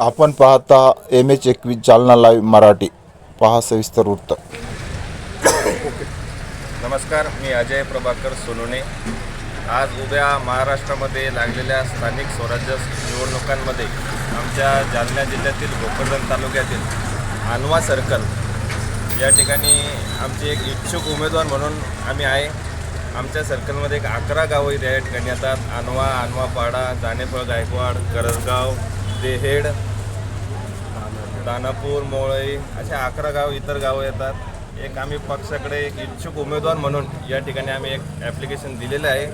आपण पाहता M H एकवीस जालना लाईव्ह मराठी. पहा सविस्तर वृत्त. नमस्कार मी अजय प्रभाकर सोनुने. आज उद्या महाराष्ट्रामध्ये लागलेल्या स्थानिक स्वराज्य निवडणुकांमध्ये आमच्या जालना जिल्ह्यातील भोकरदन तालुक्यातील आनवा सर्कल या ठिकाणी आमचे एक इच्छुक उमेदवार म्हणून आम्ही आहे. आमच्या सर्कलमध्ये एक अकरा गावं इथे या ठिकाणी येतात. आनवा आणवापाडा दाणेफळ गायकवाड करसगाव देहेड दानापूर मोळई असे अकरा गाव इतर गावं येतात. एक आम्ही पक्षाकडे एक इच्छुक उमेदवार म्हणून या ठिकाणी आम्ही एक ॲप्लिकेशन दिलेलं आहे.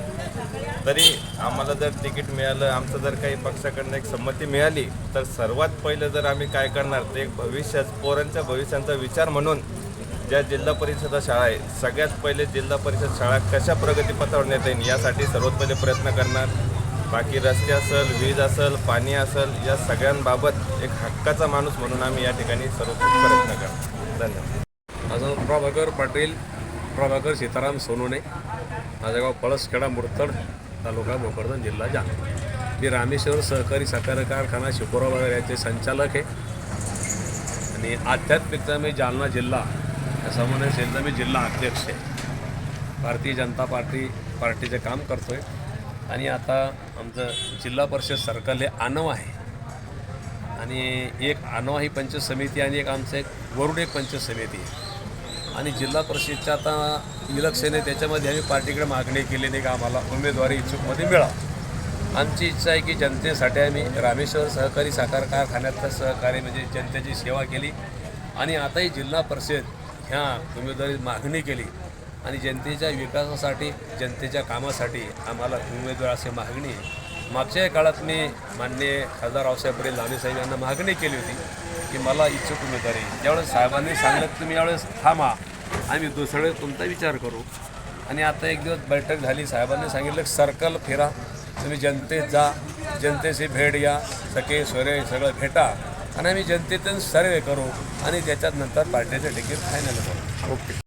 तरी आम्हाला जर तिकीट मिळालं आमचं जर काही पक्षाकडनं एक संमती मिळाली तर सर्वात पहिलं जर आम्ही काय करणार ते एक भविष्यात पोरांच्या भविष्यांचा विचार म्हणून ज्या जिल्हा परिषद शाळा आहे सगळ्यात पहिले जिल्हा परिषद शाळा कशा प्रगतीपथावर नेता येईल यासाठी सर्वात पहिले प्रयत्न करणार. बाकी रस्ते असेल वीज असेल पाणी असेल या सगळ्यांबाबत एक हक्काचा माणूस म्हणून आम्ही या ठिकाणी सर्व प्रयत्न करतो. धन्यवाद. माझं प्रभाकर पाटील प्रभाकर सीताराम सोनोने. माझं गाव पळसखेडा मुरतड तालुका भोकरदन जिल्हा जालना. मी रामेश्वर सहकारी साखर कारखाना शिपोरा बाजार याचे संचालक आहे. आणि आध्यात्मिकता मी जालना जिल्हा या सामान्य सेलचा मी जिल्हा अध्यक्ष आहे. भारतीय जनता पार्टी पार्टीचे काम करतो आहे आणि आता आमचं जिल्हा परिषद सर्कल हे आनव आहे. आणि एक आनवा ही पंचायत समिती आणि एक आमचं एक वरुड एक पंचायत समिती आहे. आणि जिल्हा परिषदच्या आता इलेक्शन आहे त्याच्यामध्ये आम्ही पार्टीकडे मागणी केली नाही का आम्हाला उमेदवारी इच्छुकमध्ये मिळा आमची इच्छा आहे की जनतेसाठी आम्ही रामेश्वर सहकारी साखर कारखान्यातलं सहकार्य म्हणजे जनतेची सेवा केली. आणि आताही जिल्हा परिषद ह्या उमेदवारी मागणी केली. आणि जनतेच्या विकासासाठी जनतेच्या कामासाठी आम्हाला उमेदवार असे मागणी आहे. मागच्या काळात मी मान्य खासदार रावसाहेब पटेल साहेब यांना मागणी केली होती की मला इच्छुक उमेदवारी ज्यावेळेस साहेबांनी सांगितलं की तुम्ही यावेळेस थांबा आम्ही दुसरे तुमचा विचार करू. आणि आता एक दिवस बैठक झाली साहेबांनी सांगितलं सर्कल फिरा तुम्ही जनतेत जा जनतेशी भेट घ्या सखे सोरे सगळं भेटा आणि आम्ही जनतेतून सर्वे करू आणि त्याच्यात नंतर पार्टीचं तिकीट फायनल करू. ओके.